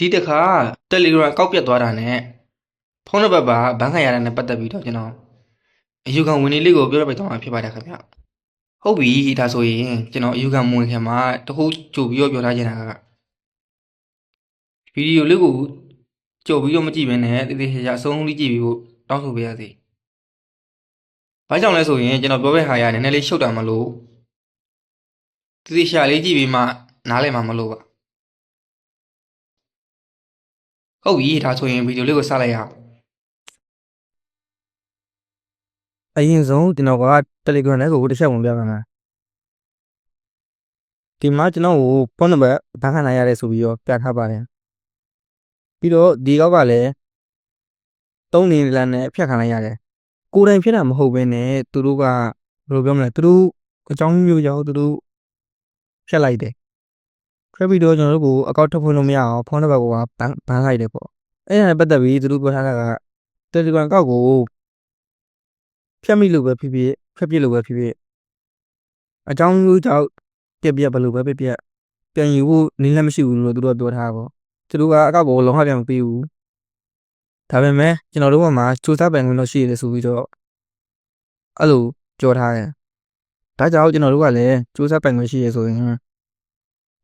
ဒီတစ်ခါ Telegram ကောက်ပြတ်သွားတာနဲ့ဖုန်းနံပါတ်ပါဘန်းခံရတာနဲ့ပတ်သက်ပြီးတော့ကျွန်တော်အယူခံဝင်နေလေးကိုပြောပြပေးသွားမှာဖြစ်ပါတယ်ခင်ဗျဟုတ်ပြီဒါဆိုရင်ကျွန်တော်အယူခံမဝင်ခင်မှာတခုကြိုပြီးတော့ပြောထားချင်တာကဗီဒီယိုလေးကိုကြိုပြီးတော့မကြည့်ဘဲနဲ့တည်တည်ချာချာအဆုံးလေးကြည့်ပြီးဖို့တောင်းဆိုပေးရစီဘာကြောင့်လဲဆိုရင်ကျွန်တော်ပြောပြဟာရနည်းနည်းလေးရှုပ်တာမလို့တည်တည်ချာလေးကြည့်ပြီးမှနားလည်မှာမလို့ပါ ဟုတ်ပြီဒါဆိုရင်ဗီဒီယိုလေးကိုစလိုက်ရအောင်အရင်ဆုံးကျွန်တော်က Telegram ထဲကိုတစ်ချက်ဝင်ပြပါမယ်ဒီမှာကျွန်တော်ကိုဖုန်းနံပါတ်ဘန်းခံနိုင်ရတယ်ဆိုပြီးတော့ပြထားပါတယ်ပြီးတော့ဒီကောက်ကလည်းသုံးနေလမ်းနဲ့ဖြတ်ခံလိုက်ရတယ်ကိုယ်တိုင်ဖြစ်တာမဟုတ်ဘဲနဲ့သူတို့ကဘယ်လိုပြောမလဲသူတို့အကြောင်းမျိုးကြောင့်သူတို့ဖြတ်လိုက်တယ် ဖြတ်ပြီးတော့ကျွန်တော်တို့ကိုအကောင့်ထုတ်ဖွင့်လို့မရအောင်ဖုန်းနံပါတ်ကိုဘန်းဘန်းလိုက်တယ်ပေါ့အဲ့ဒါနဲ့ပတ်သက်ပြီးသူတို့ပြောထားတာက Telegram ကောက်ကိုဖြတ်မိလို့ပဲဖြစ်ဖြစ်ဖြတ်ပြစ်လို့ပဲဖြစ်ဖြစ်အကြောင်းမျိုးကြောင့်ပြက်ပြက်ဘယ်လိုပဲပြက်ပြက်ပြန်ယူဖို့နည်းလမ်းမရှိဘူးလို့သူတို့ကပြောထားတာပေါ့သူတို့ကအကောက်ကိုလုံးဝပြန်မပေးဘူးဒါပေမဲ့ကျွန်တော်တို့ကမှစူးစမ်းပိုင်ခွင့်တော့ရှိရတယ်ဆိုပြီးတော့အဲ့လိုပြောထားတယ်ဒါကြောင့်ကျွန်တော်တို့ကလည်းစူးစမ်းပိုင်ခွင့်ရှိရဆိုရင်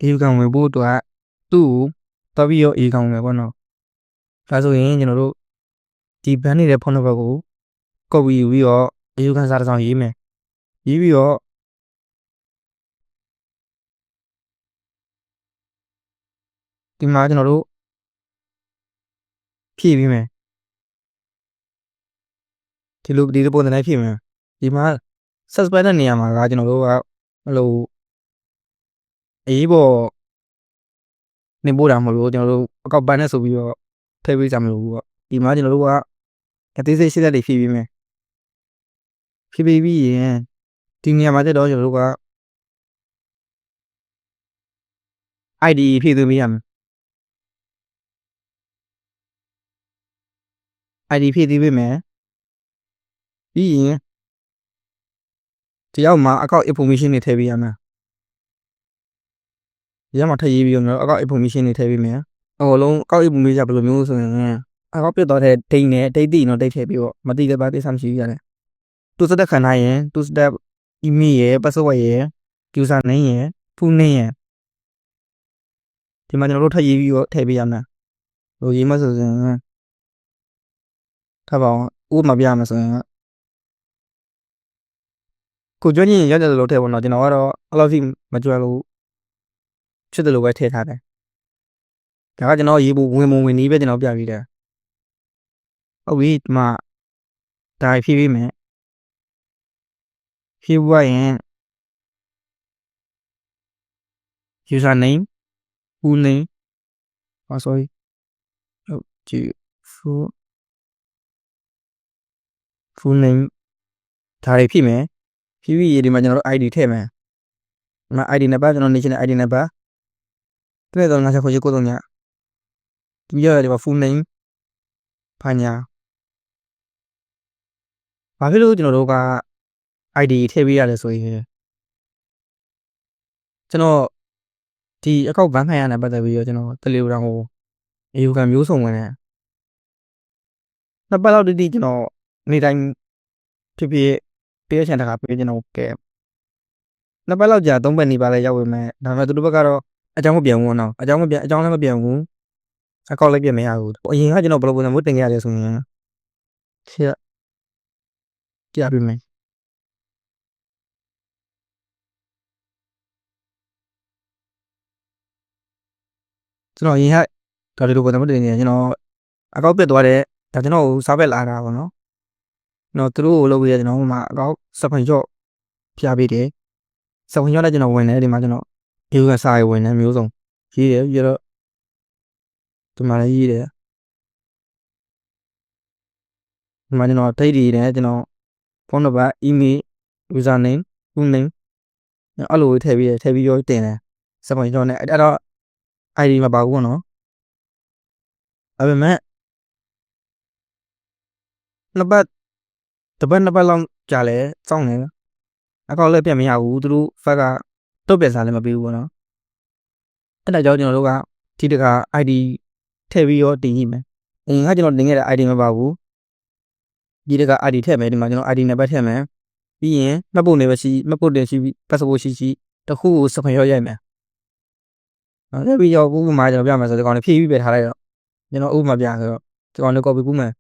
အေးကောင်ဝင်ဖို့အတွက်သူ့ကိုတော်ပြီးရောအေးကောင်ဝင်ပေါ့နော်ဒါဆိုရင်ကျွန်တော်တို့ဒီဘန်းနေတဲ့ဖုန်းနံပါတ်ကိုကော်ပီယူပြီးတော့အေးကန်စာတစ်စောင်ရေးမယ်ရေးပြီးတော့ဒီမှာကျွန်တော်တို့ဖြည့်ပြီးမယ်ဒီလိုဒီလိုပုံစံနဲ့ဖြည့်မယ်ဒီမှာ suspend တဲ့နေရာမှာကကျွန်တော်တို့က အဲ့လိုအေးပေါ့နေပို့တာမလို့ကျွန်တော်တို့အကောက်ပန်းနဲ့ဆိုပြီးတော့ထည့်ပေးကြမလို့ပေါ့ဒီမှာကျွန်တော်တို့ကအသေးစိတ်ရှင်းတဲ့တွေဖြည့်ပေးမယ်ဖြည့်ပေးပြီးရင်ဒီနေရာမှာတက်တော့ကျွန်တော်တို့က ID ဖြည့်သွင်းပေးရမယ် ID ဖြည့်သွင်းပေးမယ်ပြီးရင်ဒီရောက်မှာအကောက် information တွေထည့်ပေးရမယ် ဒီမှာထည့်ရေးပြီးတော့ကျွန်တော်အကောက် information တွေထည့်ပေးမယ်အကုန်လုံးအကောက် information ဘယ်လိုမျိုးဆိုရင်အကောက်ပြတ်သွားတဲ့ date နဲ့ date တည်တော့ date ထည့်ပြီးတော့မတည်တဲ့ဘာကိစ္စမရှိဘူးရတယ်သူစတဲ့ခံထားရင်သူစတဲ့ email ရယ် password ရယ် user name ရယ် full name ရယ်ဒီမှာကျွန်တော်တို့ထည့်ရေးပြီးတော့ထည့်ပေးရမယ်ဟိုရေးမဆိုရင်ထားပါအောင်ဥပမာပြရမယ်ဆိုရင်ကိုကျွမ်းကျင်ရောက်တယ်လို့ထည့်ပါတော့ကျွန်တော်ကတော့အဲ့လောက်ထိမကျွမ်းလို့ ဖြစ်တယ်လို့ပဲထည့်ထားတယ်။ဒါကကျွန်တော်ရေးဖို့ဝင်မဝင်နည်းပဲကျွန်တော်ပြပြီးတယ်။ဟုတ်ပြီဒီမှာဒါဖြည့်ပေးမယ်။ဖြည့်ဖို့ရင် user name full name oh sorry ဟုတ်ကြည့် full full name ဒါတွေဖြည့်မယ်။ဖြည့်ပြီးဒီမှာကျွန်တော်တို့ ID ထည့်မယ်။ဒီမှာ ID နံပါတ်ကျွန်တော် national ID နံပါတ် တဲ့တော့ငါချက်ခွေကိုတော့ညဒီရဒီမှာ full name ဘာညာဘာဖြစ်လို့ကျွန်တော်တို့က ID ထည့်ပေးရတယ်ဆိုရင်ကျွန်တော်ဒီအကောက်ဘန်းခံရတဲ့ပတ်သက်ပြီးတော့ကျွန်တော် Telegram ကိုအယူခံမျိုးစုံဝင်တယ်နှစ်ပတ်လောက်တိတိကျွန်တော်နေ့တိုင်းဖြစ်ဖြစ်ပေးချင်တာကပေးကျွန်တော်ကဲနှစ်ပတ်လောက်ကြာသုံးပတ်နေပါလဲရောက်ဝင်မယ်ဒါပေမဲ့သူတို့ဘက်ကတော့ အကြောင်းမပြန်ဘူးနော်အကြောင်းမပြန်အကြောင်းလည်းမပြန်ဘူးအကောက်လည်းပြန်မရဘူးအရင်ကကျွန်တော်ဘယ်လိုပုံစံမျိုးတင်ခဲ့ရလဲဆိုရင်ချက်ကြပြမယ်ကျွန်တော်ရင်ဟဒါဒီလိုပုံစံမျိုးတင်နေကျွန်တော်အကောက်ပြတ်သွားတဲ့ဒါကျွန်တော်ကိုစားပက်လာတာပေါ့နော်ကျွန်တော်သူတို့ကိုလုပ်ပြီးရကျွန်တော်မှအကောက်စပန်ချော့ပြပေးတယ်စပန်ချော့လည်းကျွန်တော်ဝင်တယ်ဒီမှာကျွန်တော် ဒီကစားရဝင်တယ်မျိုးစုံရေးတယ်ပြီးတော့ဒီမှာလည်းရေးတယ်ဒီမှာကျွန်တော်ဒိတ်တွေနဲ့ကျွန်တော်ဖုန်းနံပါတ် email user name full name အဲ့လိုထည့်ပြီးထည့်ပြီးတော့တင်တယ်စပွန်ကျွန်တော်နဲ့အဲ့တော့ ID မပါဘူးပေါ့နော်ဒါပေမဲ့နှစ်ပတ်တပတ်နှစ်ပတ်လောက်ကြာလဲစောင့်နေအကောက်လည်းပြတ်မရဘူးသူတို့ဖက်က တုတ်ပြစားလည်းမပေးဘူးပေါ့နော်အဲ့ဒါကြောင့်ကျွန်တော်တို့ကဒီတက ID ထည့်ပြီးတော့တင်ကြည့်မယ်အရင်ကကျွန်တော်တင်ခဲ့တဲ့ ID မပါဘူးဒီတက ID ထည့်မယ်ဒီမှာကျွန်တော် ID နံပါတ်ထည့်မယ်ပြီးရင်မှတ်ပုံနေပဲရှိမှတ်ပုံတင်ရှိပြီး passport ရှိရှိတစ်ခုကိုစခွန်ရောက်ရိုက်မယ်အဲ့ပြီးတော့ဥပမာကျွန်တော်ပြမယ်ဆိုတော့ဒီကောင်လေးဖြည့်ပြီးပဲထားလိုက်တော့ကျွန်တော်ဥပမာပြဆိုတော့ဒီကောင်လေး copy ကူးမယ်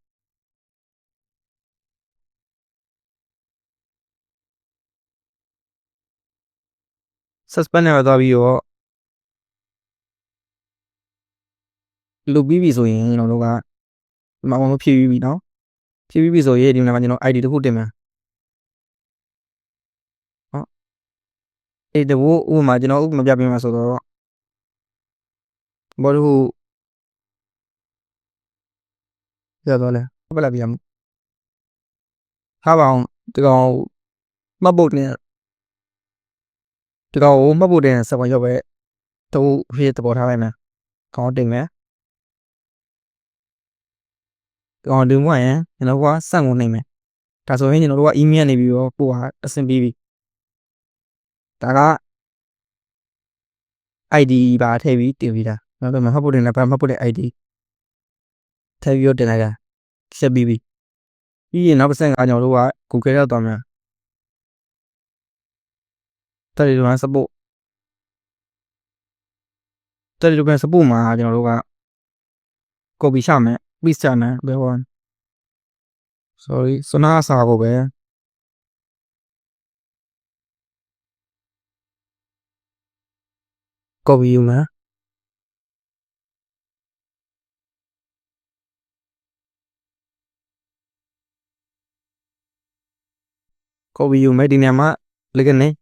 suspend နဲ့သွားပြီးတော့လုတ်ပြီးပြီဆိုရင်ကျွန်တော်တို့ကဒီမှာအကုန်လုံးဖြည့်ပြီးပြီနော်ဖြည့်ပြီးပြီဆိုရင်ဒီမှာကျွန်တော် ID တစ်ခုတင်မယ်ဟုတ်အဲ့တဘူဥပမာကျွန်တော်ဥပမာပြပေးမှာဆိုတော့ဘောတို့ရတော့လဲဘယ်လာပြရမလဲထားပါအောင်ဒီကောင်မှတ်ဖို့တင် ဒီကောင်ကိုမှတ်ဖို့တင်စက်ပေါ်ရောက်ပဲတူဖြစ်တပေါ်ထားလိုက်မယ်ကောင်းတင်မယ်ကောင်းတင်မှရင်ကျွန်တော်ကစက်ကိုနှိမ့်မယ်ဒါဆိုရင်ကျွန်တော်တို့က email နေပြီးတော့ပို့ဟာအဆင်ပြေပြီဒါက ID ပါထည့်ပြီးတင်ပြီးတာနောက်တော့မှတ်ဖို့တင်လည်းဘာမှတ်ဖို့တဲ့ ID ထည့်ပြီးတော့တင်လိုက်တာဆက်ပြီးပြီပြီးရင်နောက်တစ်ဆင့်ကကျွန်တော်တို့က Google ရောက်သွားမယ် Telegram support Telegram support မှာကျွန်တော်တို့က copy ချမယ် paste ချမယ်ဘယ်ဟော sorry စနာစာကိုပဲ copy ယူမယ် copy ယူမယ်ဒီနေရာမှာ link နဲ့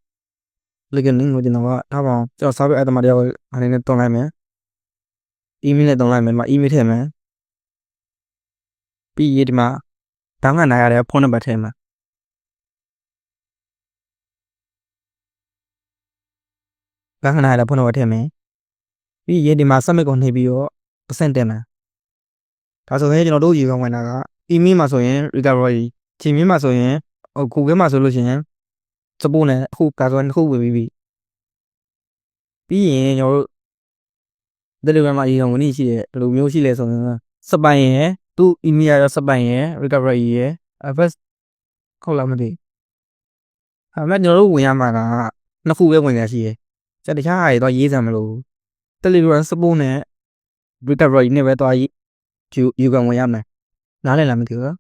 link နဲ့ကိုကျွန်တော်ကထားပါအောင်ကျွန်တော်စာပေအတ္တမတရားကိုအနေနဲ့တွန်းလိုက်မယ် email နဲ့တွန်းလိုက်မယ်ဒီမှာ email ထည့်မယ်ပြီးရင်ဒီမှာဘန်းကနိုင်ရတဲ့ဖုန်းနံပါတ်ထည့်မယ်ဘန်းကနိုင်ရတဲ့ဖုန်းနံပါတ်ထည့်မယ်ပြီးရင်ဒီမှာ submit ကိုနှိပ်ပြီးတော့ percent တင်မယ်ဒါဆိုရင်ကျွန်တော်တို့ရေကောင်းဝင်တာက email မှာဆိုရင် recovery ချိန်မြင့်မှာဆိုရင်ဟို Google မှာဆိုလို့ရှိရင် support နဲ့အခုကာဆိုတစ်ခုဝင်ပြီးပြီပြီးရင်ကျွန်တော်တို့ Telegram မှာအရင်ကဝင်နေရှိတယ်ဘယ်လိုမျိုးရှိလဲဆိုရင်စပိုင်ရယ်သူ့ email ရစပိုင်ရယ် recovery ရယ် first ခေါက်လာမသိအမှကျွန်တော်တို့ဝင်ရမှာကနှစ်ခုပဲဝင်ရရှိရယ်စက်တခြားဟာတွေတော့ရေးစမ်းမလို့ Telegram support နဲ့ recovery နဲ့ပဲတော့ယူယူကဝင်ရမယ်နားလည်လားမသိဘူး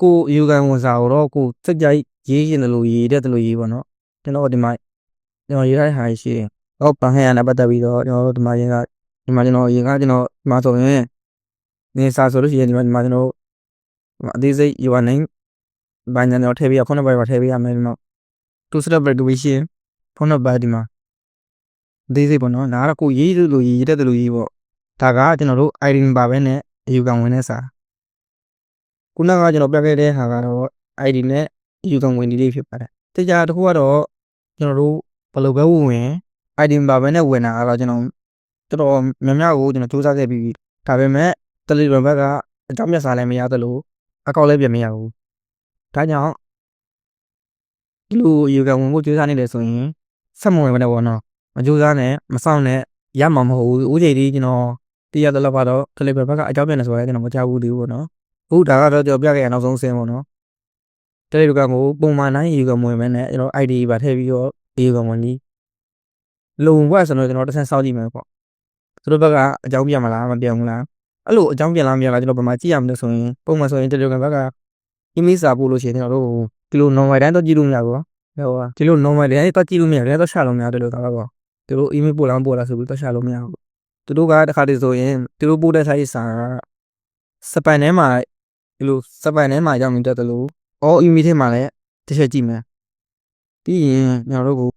ကိုယူကန်ဝန်စာတော့ကိုစက်ကြိုက် ရေးရင်လို့ရေးတဲ့လို့ရေးပါတော့ကျွန်တော်ဒီမှာကျွန်တော်ရေးထားတဲ့ဟာရှိတယ်ဟောပန်ဟဲရနဲ့ပတ်သက်ပြီးတော့ကျွန်တော်ဒီမှာရင်ကဒီမှာကျွန်တော်ရင်ကကျွန်တော်ဒီမှာဆိုရင်နေစာဆိုလို့ရှိရင်ဒီမှာဒီမှာကျွန်တော်အသေးစိတ် your name ဘာညာတော့ထည့်ပြီးဖုန်းနံပါတ်ပါထည့်ပေးရမယ်တော့ to set up registration ဖုန်းနံပါတ်ဒီမှာအသေးစိတ်ပေါ့နော်ဒါကတော့ကိုရေးလို့ရေးတဲ့လို့ရေးပေါ့ဒါကကျွန်တော်တို့ ID ပါပဲနဲ့အယူခံဝင်တဲ့စာခုနကကျွန်တော်ပြခဲ့တဲ့ဟာကတော့ ID နဲ့အ ယူခံဝင်ဒီလေးဖြစ်ပါတယ်တရားတစ်ခုကတော့ကျွန်တော်တို့ဘယ်လိုပဲဝင်ဝင် ID ပါပဲနဲ့ဝင်တာကတော့ကျွန်တော်တော်တော်များများကိုကျွန်တော်စူးစမ်းခဲ့ပြီးဒါပေမဲ့ Telegram ဘက်ကအကြောင်းပြစာလည်းမရသလိုအကောင့်လည်းပြန်မရဘူးဒါကြောင့်ဒီလိုယူကဝင်ဖို့စူးစမ်းနေတယ်ဆိုရင်ဆက်မဝင်မနဲ့ပေါ့နော်မစူးစမ်းနဲ့မဆောင်နဲ့ရမှာမဟုတ်ဘူးဦးချိန်ဒီကျွန်တော်တရတဲ့လောက်ကတော့ Telegram ဘက်ကအကြောင်းပြန်နေဆိုရဲကျွန်တော်မကြောက်ဘူးသေးဘူးပေါ့နော်ဟုတ်ဒါကတော့ကျွန်တော်ပြခဲ့ရနောက်ဆုံးဆင်းပေါ့နော် Telegram ကိုပုံမှန်တိုင်းယူကဝင်မယ်နဲ့ကျွန်တော် ID ပါထည့်ပြီးတော့ယူကဝင်ပြီးလုံဘွက်ဆိုတော့ကျွန်တော်တစ်ဆင့်စောင့်ကြည့်မယ်ပေါ့သူတို့ဘက်ကအကြောင်းပြန်မလားမပြန်ဘူးလားအဲ့လိုအကြောင်းပြန်လားမပြန်လားကျွန်တော်ဘယ်မှာကြည့်ရမလဲဆိုရင်ပုံမှန်ဆိုရင် Telegram ဘက်က email စာပို့လို့ရှိရင်ကျွန်တော်တို့ဒီလို normal တိုင်းတော့ကြည့်လို့မရဘူးဟောဒီလို normal တိုင်းတော့ကြည့်လို့မရတယ်တော့ရှာလို့မရတယ်လို့သာတော့သူတို့ email ပို့လားမပို့လားဆိုပြီးတော့ရှာလို့မရဘူးသူတို့ကတခါတည်းဆိုရင်သူတို့ပို့တဲ့ site စာကစပန်ထဲမှာဒီလိုစပန်ထဲမှာရောက်နေတတ်တယ်လို့ all email ထဲမှာလည်းတစ်ချက်ကြည့်မယ်ပြီးရင်ကျွန်တော်တို့ကို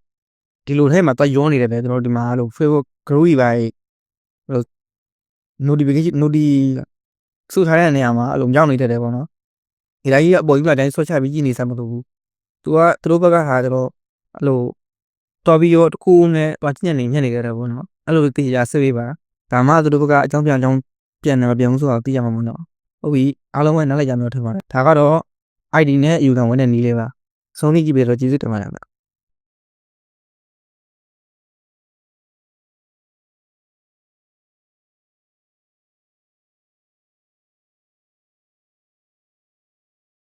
ဒီလိုထဲမှာတော့ရောနေတယ်ပဲကျွန်တော်ဒီမှာလို့ Facebook group ကြီးပါဟို notification noti စုထားတဲ့နေရာမှာအဲ့လိုရောက်နေတတ်တယ်ပေါ့နော်ဒီတိုင်းကြီးအပေါ်ကြီးမှာတိုင်းဆွဲချပြီးကြည့်နေစမ်းမလို့ဘူးသူကသူတို့ဘက်ကဟာကျတော့အဲ့လိုတော်ပြီးတော့တခုနဲ့တွားညက်နေညက်နေကြတယ်ပေါ့နော်အဲ့လိုသိရဆွေးပါဒါမှသူတို့ဘက်ကအကြောင်းပြန်အကြောင်းပြန်တယ်မပြန်ဘူးဆိုတော့သိရမှာမဟုတ်တော့ဟုတ်ပြီအားလုံးကနားလည်ကြမျိုးထင်ပါတယ်ဒါကတော့ ID နဲ့ user ဝင်တဲ့နည်းလေးပါဆုံးဖြတ်ကြည့်ပြီးတော့ကျေးဇူးတင်ပါတယ်